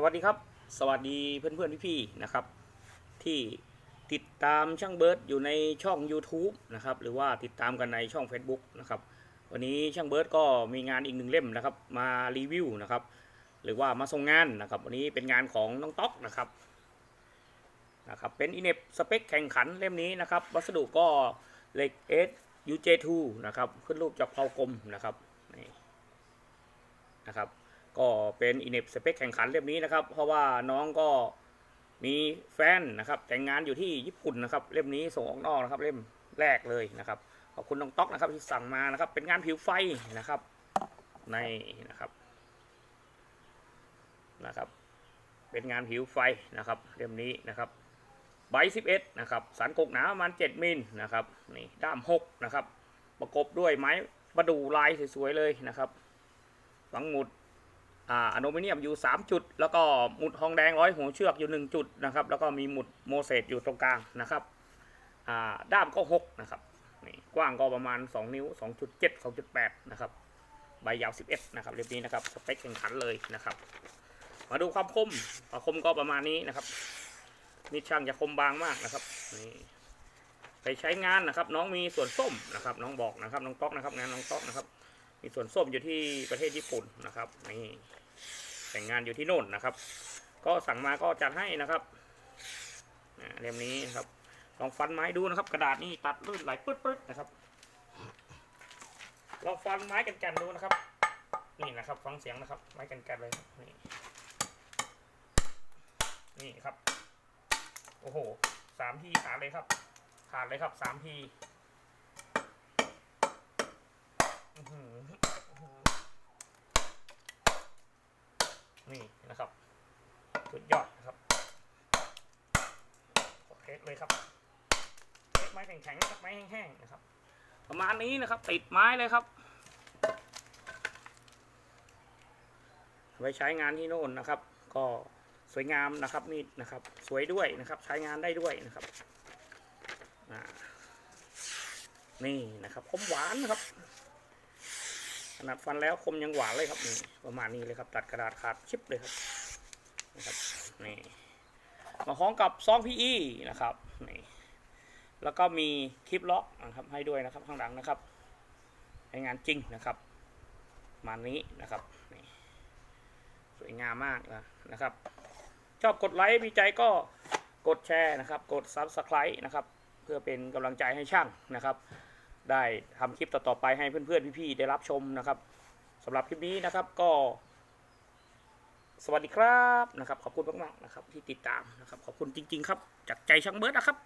สวัสดีครับ สวัสดีเพื่อนเพื่อนพี่ๆนะครับ ที่ติดตามช่างเบิร์ดอยู่ในช่อง YouTube นะครับหรือว่าติดตามกันในช่อง Facebook นะครับวันนี้ช่างเบิร์ดก็มีงานอีกหนึ่งเล่มนะครับมารีวิวนะครับหรือว่ามาส่งงานนะครับวันนี้เป็นงานของน้องต๊อกนะครับนะครับเป็นอินเนปสเปคแข่งขันเล่มนี้นะครับวัสดุก็เหล็ก S UJ2 นะครับขึ้นรูปจากเพลากลมนะครับนี่นะครับ ก็เป็นอินเนปสเปคแข่งขันเล่มนี้นะครับ เพราะว่าน้องก็มีแฟนนะครับแต่งงานอยู่ที่ญี่ปุ่นนะครับ เล่มนี้ส่งออกนอกนะครับ เล่มแรกเลยนะครับขอบคุณน้องต๊อกนะครับที่สั่งมานะครับ เป็นงานผิวไฟนะครับในนะครับนะครับ เป็นงานผิวไฟนะครับเล่มนี้นะครับใบสิบเอ็ดนะครับสันกกหนาประมาณเจ็ดมิลนะครับนี่ด้ามหกนะครับประกบด้วยไม้ประดูลายสวยๆเลยนะครับฝังหมุด อ่าอลูมิเนียมอยู่ 3 จุด แล้วก็หมุดทองแดงร้อยหัวเชือกอยู่ 1 จุดนะครับ แล้วก็มีหมุดโมเสสอยู่ตรงกลางนะครับด้ามก็ 6 นะครับนี่กว้างก็ประมาณ 2 นิ้ว 2.7 2.8 นะครับ ใบยาว 11 นะครับเรียบนี้นะครับ สเปคแข่งขันเลยนะครับ มาดูความคมความคมก็ประมาณนี้นะครับ นี่ช่างจะคมบางมากนะครับนี่ไปใช้งานนะครับ น้องมีส่วนส้มนะครับ น้องบอกนะครับ น้องต๊อกนะครับ งานน้องต๊อกนะครับ มีส่วนส้มอยู่ที่ประเทศญี่ปุ่นนะครับนี่แต่งงานอยู่ที่โน่นนะครับ ก็สั่งมาก็จัดให้นะครับเล่มนี้นะครับ ลองฟันไม้ดูนะครับ กระดาษนี่ตัดลื่นไหลปึ๊ดปึ๊ดนะครับลองฟันไม้กันกันดูนะครับ นี่นะครับ ฟังเสียงนะครับ ไม้กันกันเลยนี่นี่ครับ โอ้โหสามทีขาดเลยครับ ขาดเลยครับสามทีอื้อหือ นะครับสุดยอดนะครับโอเคเลยครับเคสไม้แข็งๆนะครับไม้แห้งๆนะครับ ประมาณนี้นะครับ ติดไม้เลยครับ ไว้ใช้งานที่โน่นนะครับ ก็สวยงามนะครับมีดนะครับ สวยด้วยนะครับ ใช้งานได้ด้วยนะครับนี่นะครับคมหวานนะครับ ขนาดฟันแล้วคมยังหวานเลยครับนี่ประมาณนี้เลยครับ ตัดกระดาษขาดชิปเลยครับนะครับนี่มาคล้องกับซองพีอีนะครับนี่แล้วก็มีคลิปล็อกนะครับให้ด้วยนะครับข้างหลังนะครับให้งานจริงนะครับประมาณนี้นะครับนี่สวยงามมากนะนะครับ ชอบกดไลค์พี่ใจก็กดแชร์นะครับ กด Subscribe นะครับ เพื่อเป็นกำลังใจให้ช่างนะครับ ได้ทำคลิปต่อๆไปให้เพื่อนๆพี่ๆได้รับชมนะครับสำหรับคลิปนี้นะครับก็ สวัสดีครับนะครับ ขอบคุณมากๆนะครับ ที่ติดตามนะครับ ขอบคุณจริง ๆ ครับ จากใจช่างเบิร์ดนะครับ